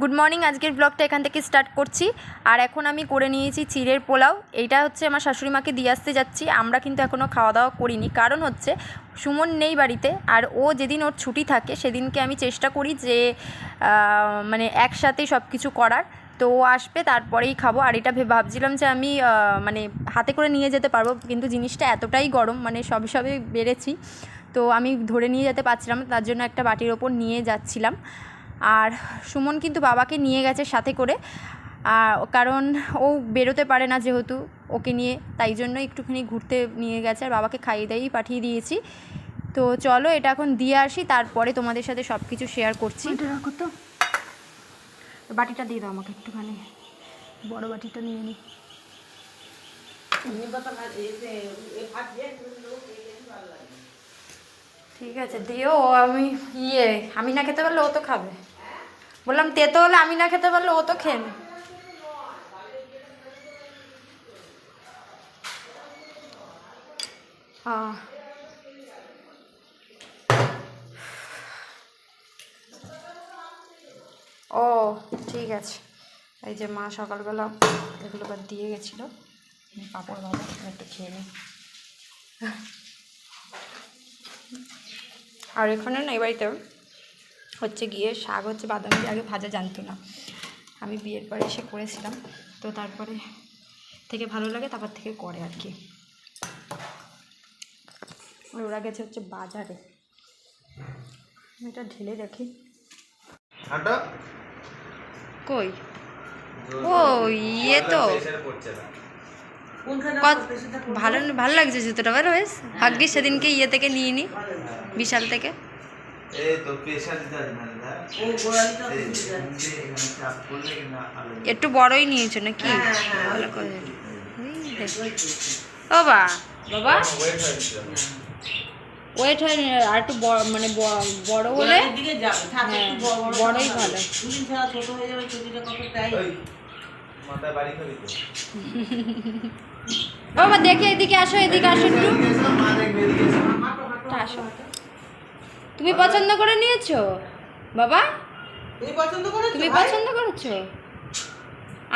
Good morning আজকের ব্লগটা এখান থেকে স্টার্ট করছি। আর এখন আমি করে নিয়েছি চিড়ের পোলাও। এইটা হচ্ছে আমার শাশুড়ি মাকে দিয়ে আসতে যাচ্ছি। আমরা কিন্তু এখনও খাওয়া দাওয়া করিনি। কারণ হচ্ছে, সুমন নেই বাড়িতে। আর ও যেদিন ওর ছুটি থাকে, সেদিনকে আমি চেষ্টা করি যে মানে একসাথেই সব কিছু করার। তো ও আসবে, তারপরেই খাব। আর এটা ভেবে ভাবছিলাম যে আমি মানে হাতে করে নিয়ে যেতে পারব। কিন্তু জিনিসটা এতটাই গরম মানে সবে সবে বেড়েছি। তো আমি ধরে নিয়ে যেতে পারছিলাম তার জন্য একটা বাটির ওপর নিয়ে যাচ্ছিলাম। আর সুমন কিন্তু বাবাকে নিয়ে গেছে সাথে করে। আর কারণ ও বেরোতে পারে না যেহেতু ওকে নিয়ে তাই জন্য একটুখানি ঘুরতে নিয়ে গেছে আর বাবাকে খাইয়ে দাইয়েই পাঠিয়ে দিয়েছি। তো চলো এটা এখন দিয়ে আসি তারপরে তোমাদের সাথে সব কিছু শেয়ার করছি রাখো তো। বাটিটা দিয়ে দাও আমাকে একটুখানি। বড় বাটিটা নিয়ে নিই ঠিক আছে দিও আমি ইয়ে আমি না খেতে পারলে ও তো খাবে। বললাম তেতো হলে আমি না খেতে পারলে ও তো খেয়ে। ও, ঠিক আছে। এই যে মা সকালবেলা এগুলো বাদ দিয়ে গেছিল। পাঁপড় বাবা একটু খেয়ে নিই আর এখানে না এই বাড়িতে? হচ্ছে গিয়ে শাক হচ্ছে বাদাম দিয়ে আগে ভাজা জানতো না। আমি বিয়ের পরে এসে করেছিলাম। তো তারপরে থেকে ভালো লাগে তারপর থেকে করে আর কি। ওরা গেছে হচ্ছে বাজারে। আমি এটা ঢেলে দেখি। হাঁটো কই? ও ইয়ে তো। ভালো ভালো লাগছে জুতোটা। ভালো বেশ ভাগ্যিস সেদিনকে ইয়ে থেকে নিয়ে নি বিশাল থেকে। একটু বড়ই নিয়েছো নাকি? ভালো করে। ও বা বাবা। ওয়েট হয়। আর একটু বড় মানে বড় হলে? দিকে যাবে। থাক হ্যাঁ, একটু বড় বড় বড়ই ভালো। ছোট হয়ে যাবে ছুটিটা কত টাইম ওই মাথায় বাড়ি খাবি তো। বাবা দেখে এদিকে আসো এদিকে আসো একটু। আসো। তুমি পছন্দ করে নিয়েছো? বাবা? তুমি পছন্দ করেছ তুমি পছন্দ করেছ?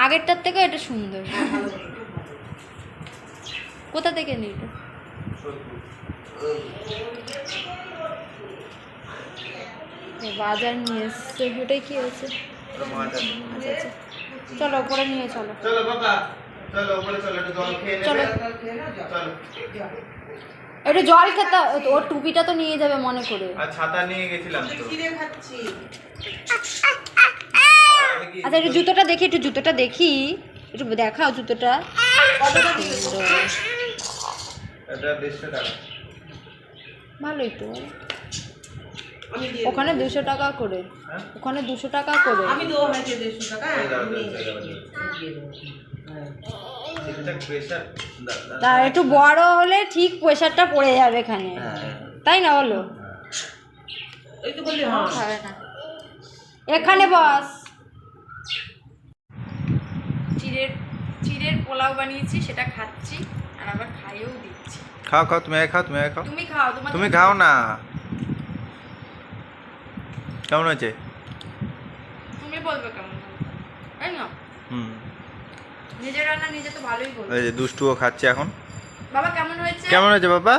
আগেরটার থেকে এটা সুন্দর। হ্যাঁ। কোথা থেকে নিলে? বাজার নিয়ে এসছে ওটাই কি হয়েছে? চলো ওপরে নিয়ে চলো। চলো বাবা। চলো উপরে চলো একটু জল খেয়ে। নেবে। চলো। একটু জল খেতে ওর টুপিটা তো নিয়ে যাবে মনে করে। আর ছাতা নিয়ে গেছিলাম তো। খাচ্ছি আচ্ছা একটু জুতোটা দেখি একটু জুতোটা দেখি। একটু দেখাও জুতোটা। ভালোই তো। ওখানে দুশো টাকা করে। হ্যাঁ? ওখানে দুশো টাকা করে। আমি দেবো ভাইকে টাকা। হ্যাঁ। তা একটু বড় হলে ঠিক প্রেশারটা পড়ে যাবে এখানে। হ্যাঁ তাই না বলো? ওই তো বললি হ্যাঁ। খাবে না। এখানে বস। চিড়ের চিড়ের পোলাও বানিয়েছি সেটা খাচ্ছি আর আবার খাইয়েও দিচ্ছি। খাও খাও তুমি খাও তুমি খাও। তুমি খাও তুমি খাও না। কেমন হয়েছে? তুমি বলবে কেমন তাই না? হুম। নিজের রান্না নিজে তো ভালোই বলবে এই যে দুষ্টুও খাচ্ছে এখন। বাবা কেমন হয়েছে? কেমন হয়েছে বাবা?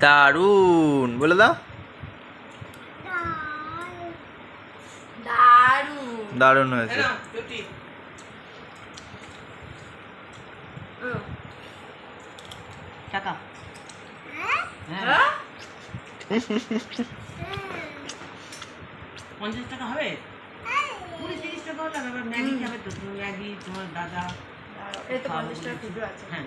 দারুণ বলে দাও। দারুণ। দারুণ হয়েছে। টাকা। হ্যাঁ? পঞ্চাশ টাকা হবে? কুড়ি তিরিশ টাকা হলে ম্যাগি খাবে তো ম্যাগি তোমার দাদা এই তো পঞ্চাশ টাকা খুচরো আছে। হ্যাঁ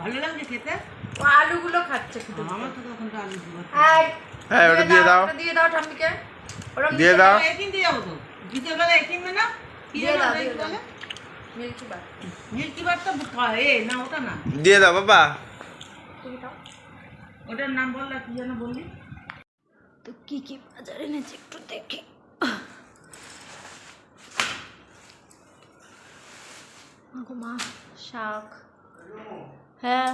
ভালো লাগছে খেতে? ও আলুগুলো খাচ্ছে খুঁটে আমার তো তখন তো আলু দিব হ্যাঁ হ্যাঁ ওটা দিয়ে দাও দিয়ে দাও ঠাম্মিকে। ওরম দিয়ে দাও। একিন দিয়ে যাব তো। বিকেলবেলা একিন না কি দিয়ে দাও, ওটা দিয়ে কি দাও। বলে? মিল্কি বার মিল্কি বার তো খায়, এ না ওটা না। দিয়ে দাও বাবা। তুমি ওটার নাম বললা কি যেন বললি? তো কি কি বাজার এনেছে একটু দেখি। মা, শাক। হ্যাঁ।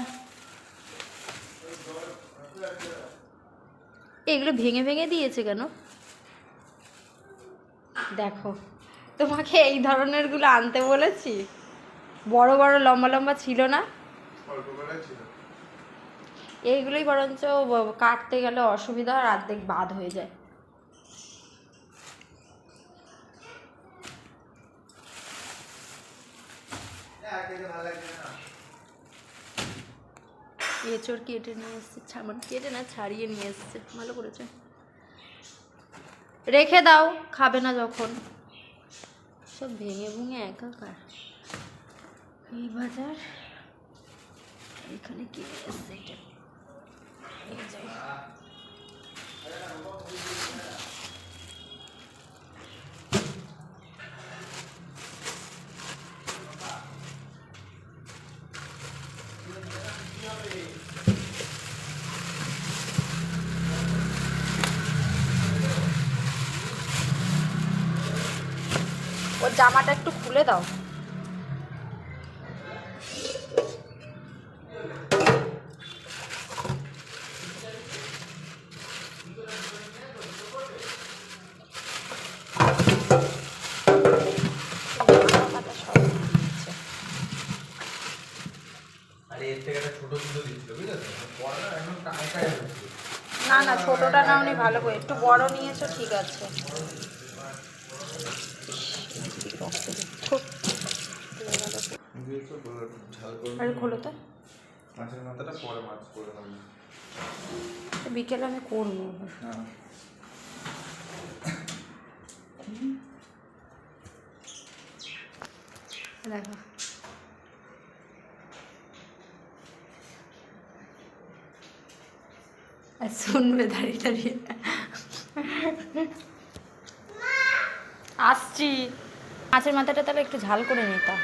এগুলো ভেঙে ভেঙে দিয়েছে কেন? দেখো, তোমাকে এই ধরনেরগুলো আনতে বলেছি। বড় বড় লম্বা লম্বা ছিল না? ছিল। এইগুলোই বরঞ্চ কাটতে গেলে অসুবিধা আর অর্ধেক বাদ হয়ে যায়। এঁচড় কেটে নিয়ে এসছে মানে কেটে না, ছাড়িয়ে নিয়ে এসছে। ভালো করেছে। রেখে দাও, খাবে না যখন। সব ভেঙে ভুঙে একাকার। এই বাজার এখানে কিনে এসছে? এটা জামাটা একটু খুলে দাও আরে এর থেকে একটা ছোট ছোট দিচ্ছিল বুঝেছ বড় না না, ছোটটা নাওনি ভালো করে। একটু বড় নিয়েছো, ঠিক আছে। আরে খোলো তো। বিকেলে আমি করব। দেখো। আর শুনবে দাঁড়িয়ে দাঁড়িয়ে। আসছি। মাছের মাথাটা তাহলে একটু ঝাল করে নিতাম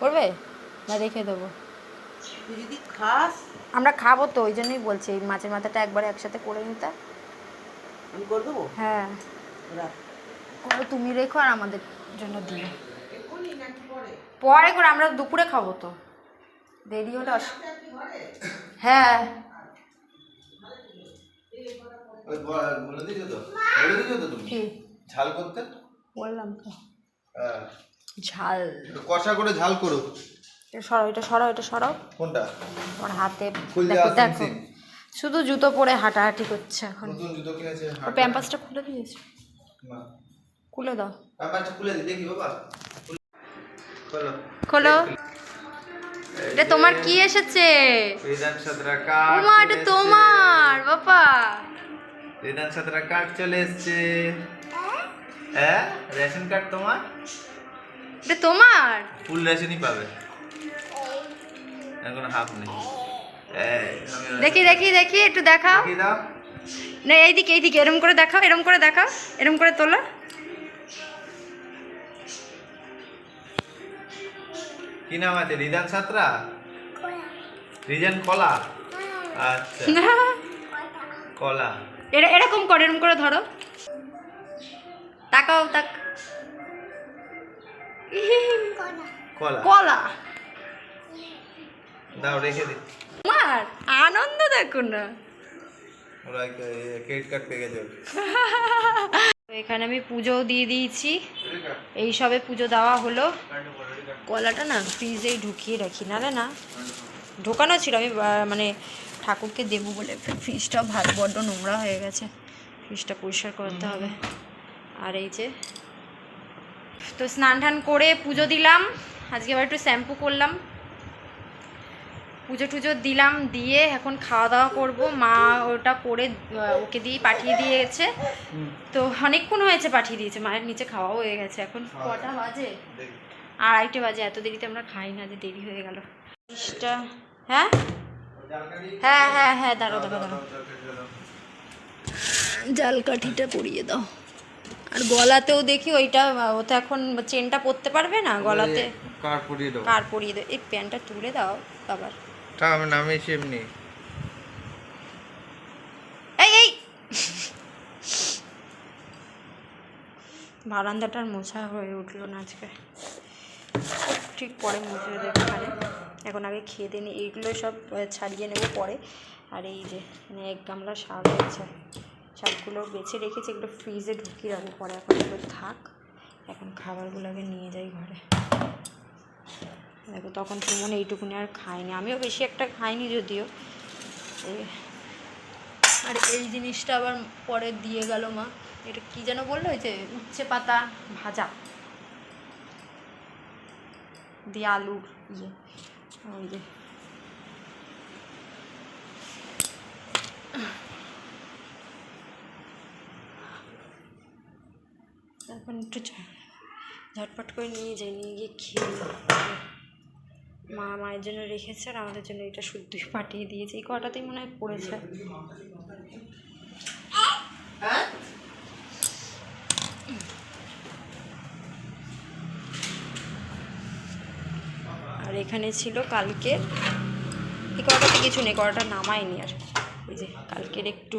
করবে? না রেখে দেবো। যদি খাস। আমরা খাব তো ওই জন্যই বলছি এই মাছের মাথাটা একবারে একসাথে করে নিতাম আমি করে দেবো? হ্যাঁ। তুমি রেখো আর আমাদের জন্য দিও। পরে? পরে করে আমরা দুপুরে খাব তো। দেরি হলে হ্যাঁ। ওই বলে দিয়েছ তো? বলে দিয়েছ তো তুমি? ঝাল করতে? বললাম তো। হ্যাঁ। ঝাল। কষা করে ঝাল করো। সরাও এটা সরাও এটা সরাও কোনটা? আমার হাতে দেখো দেখো। শুধু জুতো পরে হাঁটাহাঁটি করছে এখন। নতুন জুতো কিনেছে প্যাম্পাসটা খুলে দিয়েছে? না খুলে দাও। প্যাম্পাসটা খুলে দি দেখি বাবা। খোলো খোলো। এটা তোমার কি এসেছে? এটা তোমার বাবা। রিদান সতরা কার্ড চলে এসছে। হ্যাঁ? রেশন কার্ড তোমার? এটা তোমার? ফুল রেশনই পাবে। এখন হাফ নেই। দেখি দেখি দেখি একটু দেখাও। না এইদিকে এইদিকে এরম করে দেখাও এরম করে দেখাও এরম করে তোলো। কি নাম আছে? রিদান সাতরা? রিজান কলা? আচ্ছা। কলা। এরা এরকম করে এরকম করে ধরো। তাকাও তাক। কলা। দাও রেখে দি। তোমার আনন্দ দেখো না। এখানে আমি পুজোও দিয়ে দিয়েছি। এই সবে পুজো দেওয়া হলো। কলাটা না ফ্রিজেই ঢুকিয়ে রাখি। নাহলে না ঢোকানো ছিল। আমি মানে ঠাকুরকে দেবো বলে ফ্রিজটাও ভালো বড্ড নোংরা হয়ে গেছে। ফ্রিজটা পরিষ্কার করতে হবে। আর এই যে তো স্নান টান করে পুজো দিলাম। আজকে আবার একটু শ্যাম্পু করলাম। পুজো টুজো দিলাম দিয়ে এখন খাওয়া দাওয়া করব। মা ওটা করে ওকে দিয়ে পাঠিয়ে দিয়েছে। তো অনেকক্ষণ হয়েছে পাঠিয়ে দিয়েছে। মায়ের নিচে খাওয়াও হয়ে গেছে এখন। কটা বাজে। আড়াইটে বাজে। এত দেরিতে আমরা খাই না যে দেরি হয়ে গেল। হ্যাঁ? হ্যাঁ হ্যাঁ হ্যাঁ দাঁড়ো দাঁড়ো দাঁড়ো জাল কাঠিটা পরিয়ে দাও। আর গলাতেও দেখি ওইটা ও তো এখন চেনটা পরতে পারবে না গলাতে? কার পরিয়ে দাও? কার পরিয়ে দাও? এই প্যান্টটা তুলে দাও আবার তা আমি নামিয়েছি এমনি। এই এই! বারান্দাটার মোছা হয়ে উঠল না আজকে। ঠিক পরে মুছে দেখানে এখন আগে খেয়ে দিয়ে এইগুলো সব ছাড়িয়ে নেব পরে। আর এই যে মানে এক গামলা শাক হয়েছে শাকগুলো বেছে রেখেছি, এগুলো ফ্রিজে ঢুকিয়ে রাখব পরে। এখন এগুলো থাক, এখন খাবারগুলো আগে নিয়ে যাই ঘরে। দেখো, তখন সুমন এইটুকুনি আর খায়নি। আমিও বেশি একটা খাইনি যদিও। আর এই জিনিসটা আবার পরে দিয়ে গেল মা। এটা কি যেন বলল? ওই যে উচ্ছে পাতা ভাজা। দিয়ে আলুর ইয়ে ওই যে এখন একটু ঝটপট করে নিয়ে যাই নিয়ে গিয়ে খেয়ে। মা মায়ের জন্য রেখেছে আর আমাদের জন্য এটা শুদ্ধই পাঠিয়ে দিয়েছে। এই কটাতেই মনে হয় পড়েছে। আর এখানে ছিল কালকে। এই কটাতে কিছু নেই কড়াটা নামাইনি আর। এই যে কালকের একটু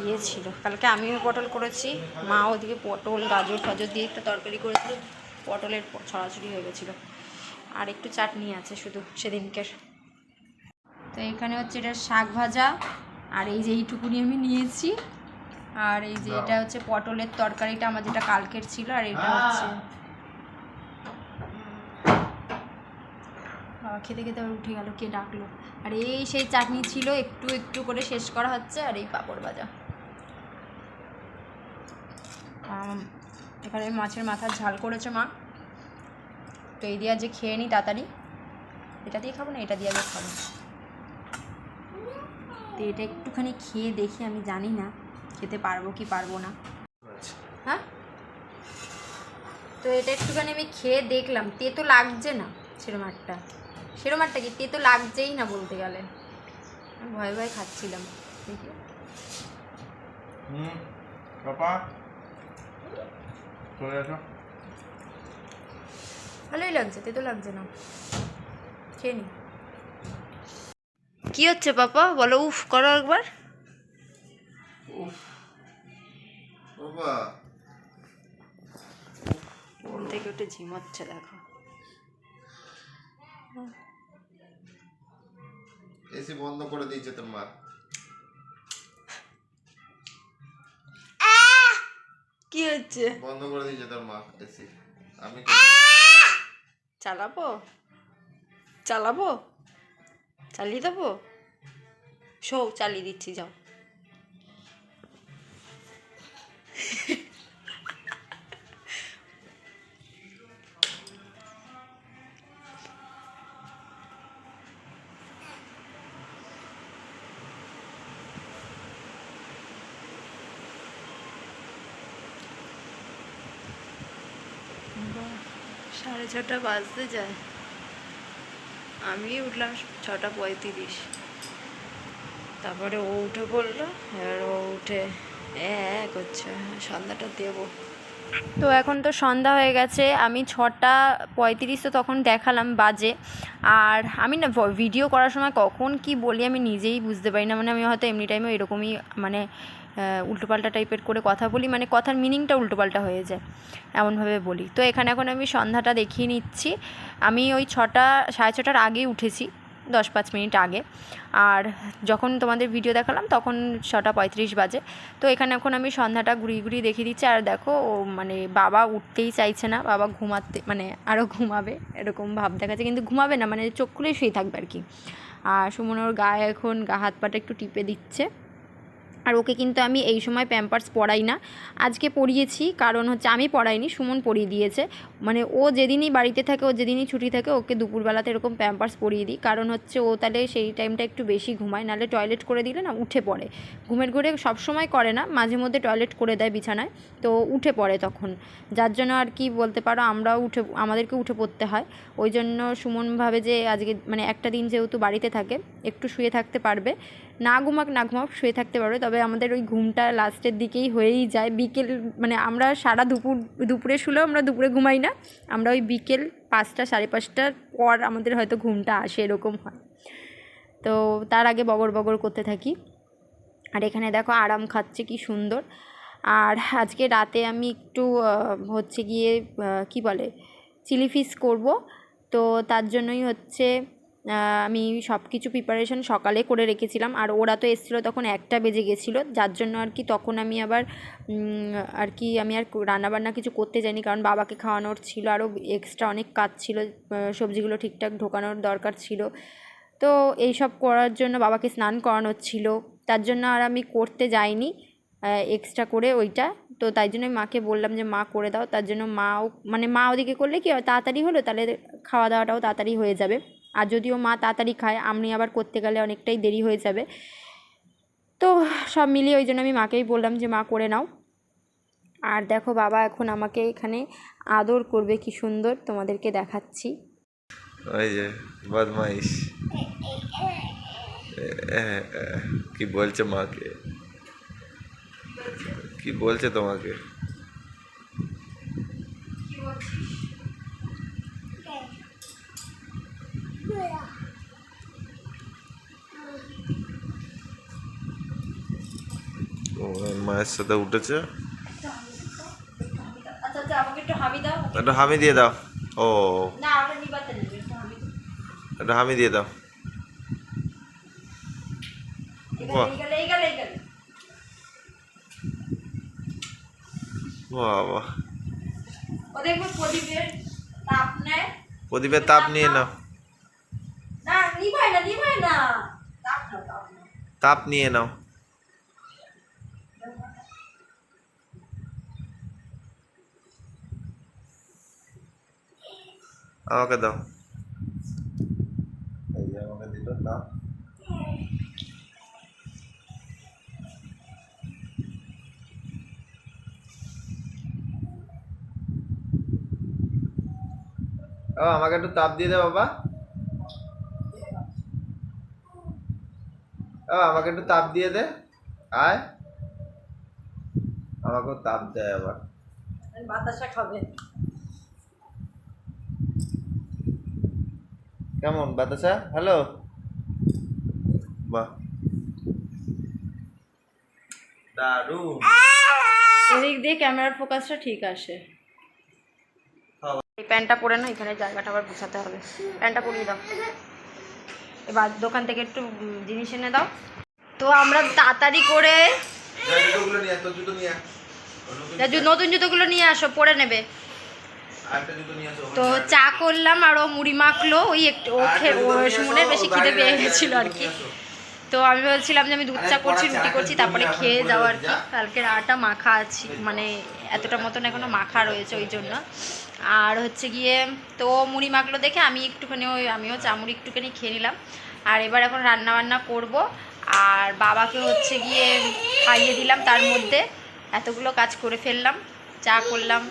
ইয়ে ছিল। কালকে আমিও পটল করেছি মা ওদিকে পটল গাজর ফাজর দিয়ে একটা তরকারি করেছিল পটলের ছড়াছড়ি হয়ে গেছিল। আর একটু চাটনি আছে শুধু সেদিনকের। তো এখানে হচ্ছে এটা শাক ভাজা আর এই যে এইটুকুনি আমি নিয়েছি। আর এই যে এটা হচ্ছে পটলের তরকারিটা আমার যেটা কালকের ছিল আর এটা হচ্ছে বাবা খেতে খেতে আবার উঠে গেল কে ডাকলো? আর এই সেই চাটনি ছিল একটু একটু করে শেষ করা হচ্ছে আর এই পাঁপড় ভাজা। এখানে মাছের মাথার ঝাল করেছে মা। তো এই দিয়ে যে খেয়ে নিই তাড়াতাড়ি। এটা দিয়ে খাব না এটা দিয়ে আগে খাব। তো এটা একটুখানি খেয়ে দেখি আমি জানি না খেতে পারব কি পারব না। হ্যাঁ? তো এটা একটুখানি আমি খেয়ে দেখলাম তে তো লাগছে না সেরম একটা সেরম একটা কি তেতো লাগছেই না বলতে গেলে। ভয়ে ভয়ে খাচ্ছিলাম। দেখি। হুম চলে আসো। ভালোই লাগছে তেতো লাগছে না। খেয়ে নি। কি হচ্ছে পাপা? বলো উফ করো একবার। বাবা। ঘুম থেকে উঠে ঝিমোচ্ছে দেখো। এসি বন্ধ করে দিয়েছে তোর মা কি হচ্ছে? বন্ধ করে দিয়েছে তোর মা এসি। আমি চালাবো? চালাবো? চালিয়ে দেবো? শো চালিয়ে দিচ্ছি যাও। ছটা বাজতে যায়। আমি উঠলাম ছটা পঁয়ত্রিশ। তারপরে ও উঠে পড়ল, এবার ও উঠে এ, করছে? সন্ধ্যাটা দেবো। তো এখন তো সন্ধ্যা হয়ে গেছে, আমি ছটা পঁয়ত্রিশ তো তখন দেখালাম বাজে। আর আমি না ভিডিও করার সময় কখন কি বলি আমি নিজেই বুঝতে পারি না মানে আমি হয়তো এমনি টাইমে এরকমই মানে উল্টোপাল্টা টাইপের করে কথা বলি মানে কথার মিনিংটা উল্টোপাল্টা হয়ে যায়, এমনভাবে বলি। তো এখানে এখন আমি সন্ধ্যাটা দেখিয়ে নিচ্ছি। আমি ওই ছটা, সাড়ে ছটার আগেই উঠেছি। দশ পাঁচ মিনিট আগে। আর যখন তোমাদের ভিডিও দেখালাম, তখন ছটা পঁয়ত্রিশ বাজে। তো এখানে এখন আমি সন্ধ্যাটা ঘুরিয়ে ঘুরিয়ে দেখিয়ে দিচ্ছি। আর দেখো, ও মানে বাবা উঠতেই চাইছে না, বাবা ঘুমাতে মানে আরও ঘুমাবে, এরকম ভাব দেখাচ্ছে। কিন্তু ঘুমাবে না মানে চোখ খুলেই শুয়ে থাকবে আর কি। আর সুমন ওর গায়ে এখন গা হাত পাটা একটু টিপে দিচ্ছে। আর ওকে কিন্তু আমি এই সময় প্যাম্পার্স পরাই না। আজকে পড়িয়েছি, কারণ হচ্ছে আমি পড়াইনি, সুমন পরিয়ে দিয়েছে। মানে ও যেদিনই বাড়িতে থাকে, ও যেদিনই ছুটি থাকে, ওকে দুপুরবেলাতে এরকম প্যাম্পার্স পরিয়ে দিই। কারণ হচ্ছে ও তাহলে সেই টাইমটা একটু বেশি ঘুমায়, নাহলে টয়লেট করে দিলে না উঠে পড়ে। ঘুমের ঘরে সবসময় করে না, মাঝে মধ্যে টয়লেট করে দেয় বিছানায়, তো উঠে পড়ে তখন। যার জন্য আর কি বলতে পারো, আমরাও উঠে, আমাদেরকে উঠে পড়তে হয়। ওই জন্য সুমন ভাবে যে আজকে মানে একটা দিন যেহেতু বাড়িতে থাকে, একটু শুয়ে থাকতে পারবে। না ঘুমাক না ঘুমাক, শুয়ে থাকতে পারবে, তবে আমাদের ওই ঘুমটা লাস্টের দিকেই হয়েই যায়। বিকেল মানে আমরা সারা দুপুর, দুপুরে শুলেও আমরা দুপুরে ঘুমাই না। আমরা ওই বিকেল পাঁচটা, সাড়ে পাঁচটার পর আমাদের হয়তো ঘুমটা আসে এরকম হয়। তো তার আগে বগর বগর করতে থাকি। আর এখানে দেখো আরাম খাচ্ছে কি সুন্দর। আর আজকে রাতে আমি একটু হচ্ছে গিয়ে কি বলে, চিলি ফিশ করব। তো তার জন্যই হচ্ছে আমি সব কিছু প্রিপারেশন সকালে করে রেখেছিলাম। আর ওরা তো এসেছিল তখন একটা বেজে গেছিল। যার জন্য আর কি তখন আমি আবার আর কি আমি আর রান্নাবান্না কিছু করতে যাইনি। কারণ বাবাকে খাওয়ানোর ছিল আরও এক্সট্রা অনেক কাজ ছিল সবজিগুলো ঠিকঠাক ঢোকানোর দরকার ছিল। তো এই সব করার জন্য বাবাকে স্নান করানোর ছিল। তার জন্য আর আমি করতে যাইনি এক্সট্রা করে ওইটা। তো তাই জন্য মাকে বললাম যে, মা, করে দাও। তার জন্য মাও মানে মা ওদিকে করলে কি তাড়াতাড়ি হলো, তাহলে খাওয়া দাওয়াটাও তাড়াতাড়ি হয়ে যাবে। আর যদিও মা তাড়াতাড়ি খায় আমি আবার করতে গেলে অনেকটাই দেরি হয়ে যাবে। তো সব মিলিয়ে ওই জন্য আমি মাকেই বললাম যে, মা, করে নাও। আর দেখো বাবা এখন আমাকে এখানে আদর করবে, কি সুন্দর তোমাদেরকে দেখাচ্ছি। ওই যে, বদমাইশ। কি বলছে মাকে? কি বলছে তোমাকে ও, মায়ের সাথে উঠেছে। আচ্ছা আচ্ছা একটু হামি দিয়ে দাও। ও। একটু হামি দিয়ে দাও। বাবা। প্রদীপের তাপ নেয়। নাও। তাপ নিয়ে নাও। আমাকে দাও। এই আমাকে দিল ও আমাকে একটু তাপ দিয়ে দে বাবা। ও আমাকে একটু তাপ দিয়ে দে। আয়। আমাকেও তাপ দেয় আবার। বাতাসা খাবে। কেমন? বাতাসা? হ্যালো বাহ। দারুণ। এদিক দিয়ে ক্যামেরার ফোকাসটা ঠিক আসে। এই প্যান্টটা পরে না এখানে জায়গাটা আবার গুছাতে হবে। প্যান্টটা পরিয়ে দাও। এবার দোকান থেকে একটু জিনিস এনে দাও। তো আমরা তাড়াতাড়ি করে নতুন জুতোগুলো নিয়ে আসো পরে নেবে আরেকটা জুতো নিয়ে আসো, তো চা করলাম আর ও মুড়ি মাখলো, ওই একটু ও খেয়ে বেশি খিদে পেয়ে গেছিল আর কি। তো আমি বলছিলাম যে আমি দুধ চা করছি, রুটি করছি, তারপরে খেয়ে এখন যাও আর কি। কালকের আটা মাখা আছে মানে এতটা মতন এখনও মাখা রয়েছে ওই জন্য। আর হচ্ছে গিয়ে, তো মুড়ি মাখলো দেখে আমি একটুখানি ওই, আমিও চা মুড়ি একটুখানি খেয়ে নিলাম। আর এবার এখন রান্না বান্না করব। আর বাবাকে হচ্ছে গিয়ে খাইয়ে দিলাম, তার মধ্যে এতগুলো কাজ করে ফেললাম। চা করলাম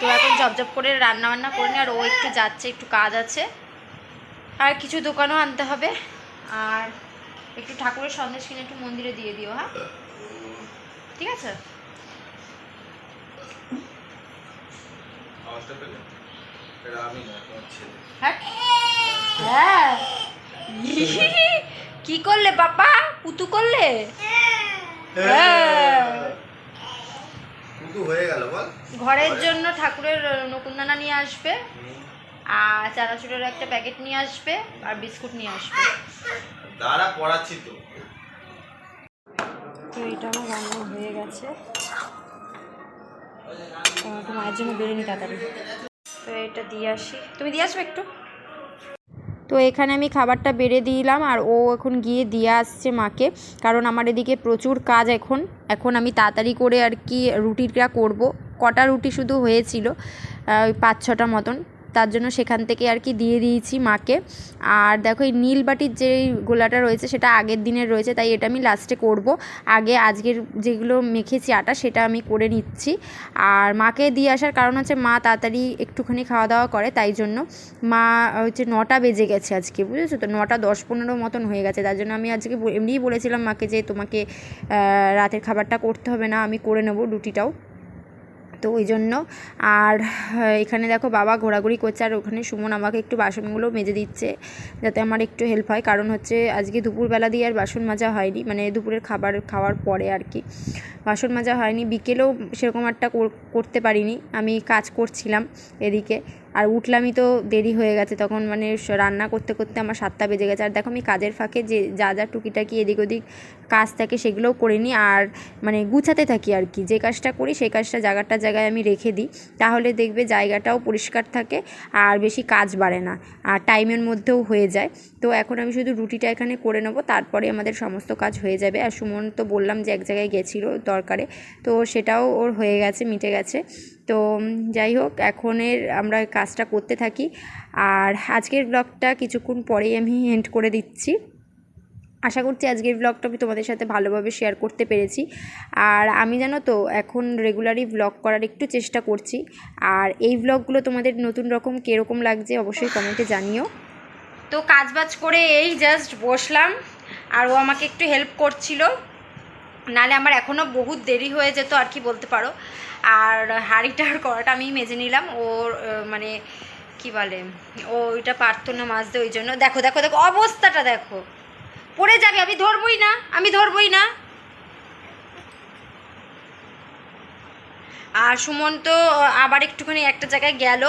তো এখন ঝপঝপ করে রান্না বান্না করে আর ও একটু যাচ্ছে একটু কাজ আছে। আর কিছু দোকানও আনতে হবে। আর একটু ঠাকুরের সন্দেশ কিনে একটু মন্দিরে দিয়ে দিও হ্যাঁ? ঠিক আছে। হ্যাঁ? হ্যাঁ। কি করলে বাবা? পুতু করলে? হ্যাঁ। কুতু হয়ে গেল বল। ঘরের জন্য ঠাকুরের নকুনদানা নিয়ে আসবে। আর চানাচুরের একটা প্যাকেট নিয়ে আসবে আর বিস্কুট নিয়ে আসবে। দাঁড়া পড়াচ্ছি তো। তো এটা আমার রান্না হয়ে গেছে। তো একটু মায়ের জন্য বেরোনি তাড়াতাড়ি। তো এটা দিয়ে আসি। তুমি দিয়ে আসবে একটু? তো এখানে আমি খাবারটা বেড়ে দিলাম আর ও এখন গিয়ে দিয়ে আসছে মাকে। কারণ আমার এদিকে প্রচুর কাজ এখন। এখন আমি তাড়াতাড়ি করে আর কি রুটিটা করব। কটা রুটি শুধু হয়েছিল ওই পাঁচ ছটা মতন। তার জন্য সেখান থেকে আর কি দিয়ে দিয়েছি মাকে। আর দেখো এই নীল বাটির যে গোলাটা রয়েছে সেটা আগের দিনের রয়েছে, তাই এটা আমি লাস্টে করব। আগে আজকের যেগুলো মেখেছি আটা সেটা আমি করে নিচ্ছি। আর মাকে দিয়ে আসার কারণ হচ্ছে মা তাড়াতাড়ি একটুখানি খাওয়া দাওয়া করে, তাই জন্য মা হচ্ছে নটা বেজে গেছে আজকে, বুঝেছ তো? নটা দশ পনেরো মতন হয়ে গেছে, তার জন্য আমি আজকে এমনিই বলেছিলাম মাকে যে তোমাকে রাতের খাবারটা করতে হবে না, আমি করে নেব রুটিটাও। তো ওই জন্য আর এখানে দেখো বাবা ঘোরাঘুরি করছে, আর ওখানে সুমন আমাকে একটু বাসনগুলো মেজে দিচ্ছে, যাতে আমার একটু হেল্প হয়। কারণ হচ্ছে আজকে দুপুরবেলা দিয়ে আর বাসন মাজা হয়নি মানে দুপুরের খাবার, খাওয়ার পরে আর কি। বাসন মাজা হয়নি, বিকেলেও সেরকম একটা করতে পারিনি। আমি কাজ করছিলাম এদিকে। আর উঠলামই তো দেরি হয়ে গেছে, তখন মানে রান্না করতে করতে আমার সাতটা বেজে গেছে। আর দেখো আমি কাজের ফাঁকে যে, যা যা টুকিটাকি এদিক ওদিক কাজ থাকে সেগুলোও করে নিই আর মানে গুছাতে থাকি আর কি। যে কাজটা করি সেই কাজটা জায়গাটা জায়গায় আমি রেখে দিই। তাহলে দেখবে জায়গাটাও পরিষ্কার থাকে আর বেশি কাজ বাড়ে না আর টাইমের মধ্যেও হয়ে যায়। তো এখন আমি শুধু রুটিটা এখানে করে নেব, তারপরে আমাদের সমস্ত কাজ হয়ে যাবে। আর সুমন তো বললাম যে এক জায়গায় গেছিল দরকারে, তো সেটাও ওর হয়ে গেছে, মিটে গেছে। তো যাই হোক, এখনের আমরা কাজটা করতে থাকি। আর আজকের ব্লগটা কিছুক্ষণ পরেই আমি এন্ড করে দিচ্ছি। আশা করছি আজকের ব্লগটা আমি তোমাদের সাথে ভালোভাবে শেয়ার করতে পেরেছি। আর আমি জানো তো, এখন রেগুলারই ব্লগ করার একটু চেষ্টা করছি। আর এই ব্লগগুলো তোমাদের নতুন রকম কীরকম লাগছে অবশ্যই কমেন্টে জানিও। তো কাজ বাজ করে এই জাস্ট বসলাম। আর ও আমাকে একটু হেল্প করছিল। নালে আমার এখনও বহুত দেরি হয়ে যেত, আর কি বলতে পারো। আর হাঁড়িটার কড়াটা আমি মেজে নিলাম। ওর মানে কি বলে, ও ওইটা পারতো না মাজতে ওই জন্য। দেখো দেখো দেখো, অবস্থাটা দেখো। পড়ে যাবে, আমি ধরবই না, আমি ধরবই না। আর সুমন তো আবার একটুখানি একটা জায়গায় গেল।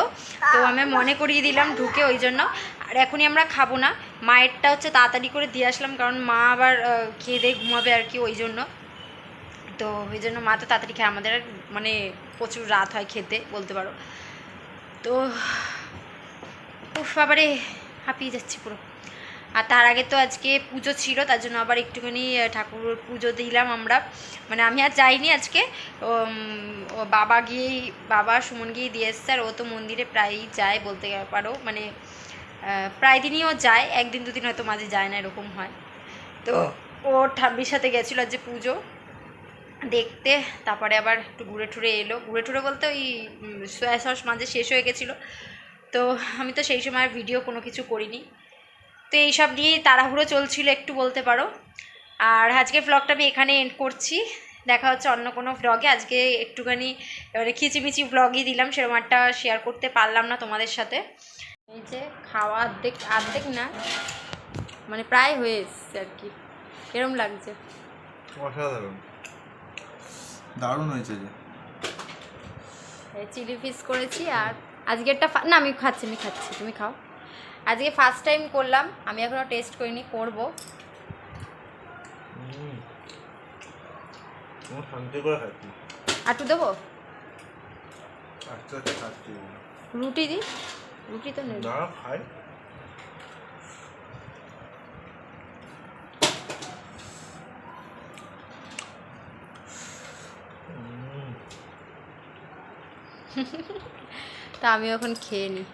তো আমি মনে করিয়ে দিলাম ঢুকে ওই জন্য। আর এখনই আমরা খাব না। মায়েরটা হচ্ছে তাড়াতাড়ি করে দিয়ে আসলাম, কারণ মা আবার খেয়ে দিয়ে ঘুমাবে আর কি ওই জন্য। তো ওই জন্য মা তো তাড়াতাড়ি খায় আমাদের আর মানে প্রচুর রাত হয় খেতে বলতে পারো। তো উফ বাবারে হাঁপিয়ে যাচ্ছি পুরো। আর তার আগে তো আজকে পুজো ছিল তার জন্য আবার একটুখানি ঠাকুর পুজো দিলাম আমরা। মানে আমি আর যাইনি আজকে। ও বাবা গিয়েই বাবা সুমন গিয়ে দিয়ে এসছে আর ও তো মন্দিরে প্রায়ই যায় বলতে পারো। মানে প্রায় দিনই ও যায় একদিন দুদিন হয়তো মাঝে যায় না এরকম হয়। তো ও। ঠাম্মির সাথে গেছিল আজ যে পুজো। দেখতে, তারপরে আবার একটু ঘুরে টুরে এলো। ঘুরে টুরে বলতে ওই সোয়া সস মাঝে শেষ হয়ে গেছিল। তো আমি তো সেই সময় ভিডিও কোনো কিছু করিনি। তো এইসব নিয়েই তাড়াহুড়ো চলছিল একটু বলতে পারো। আর আজকে ব্লগটা আমি এখানে এন্ড করছি। দেখা হচ্ছে অন্য কোনো ব্লগে আজকে একটুখানি মানে খিচিমিচি ব্লগই দিলাম, সেরকম একটা শেয়ার করতে পারলাম না তোমাদের সাথে। এই যে খাওয়া অর্ধেক অর্ধেক না মানে প্রায় হয়ে এসছে আর কি। এরম লাগছে? অসাধারণ। দারুণ হয়েছে যে। চিলি ফিশ করেছি আর আজকেরটা ফা- না আমি খাচ্ছি আমি খাচ্ছি তুমি খাও। আজকে ফার্স্ট টাইম করলাম আমি এখনও টেস্ট করিনি করব। হুম। তোমার শান্তি করে খাচ্ছি। আটু দেবো? আস্তে আস্তে খাচ্ছি রুটি দিই রুটি তো নেই। খাই। তা আমি এখন খেয়ে নিই